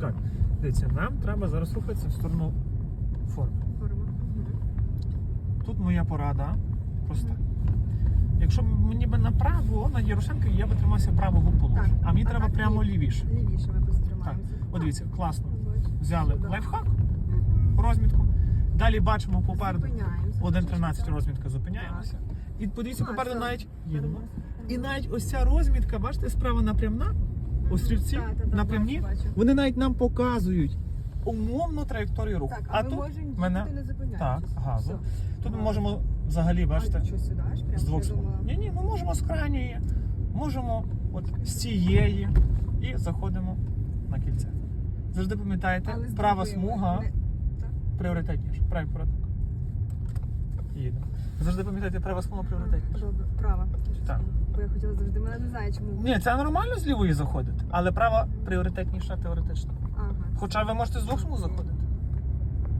Так, дивіться, нам треба зараз рухатися в сторону форми. Форма. Тут моя порада проста. Якщо мені би направо на Ярошенка, я би тримався правого положення. А мені а треба так прямо лівіше. Лівіше ми просто тримаємося. От дивіться, класно. Взяли лайфхак, розмітку. Далі бачимо попереду. Зупиняємося. 1.13 Так. розмітка зупиняємося. І подивіться попереду навіть їдемо. І навіть ось ця розмітка, бачите, справа напрямна, острівці Так, так, так, напрямні, бачу, бачу. вони навіть нам показують умовну траєкторію руху. Так, а ми тут можемо мене- їхати не так, зупиняючись. газу. Все. Тут ми можемо взагалі, бачите, А що сюди аж прямо? з двох Я думала, Ні, ні, ми можемо з крайньої, можемо от з цієї і заходимо на кільце. Завжди пам'ятайте, але права смуга не- Так. пріоритетніше. Правий порядок. Їдемо. Завжди пам'ятайте, права смуга пріоритетніше. Добре, права. Я хотіла завжди, мене не знаю, чому. Ні, це нормально з лівої заходити, але права пріоритетніша теоретично. Ага. Хоча ви можете з двох смуг заходити.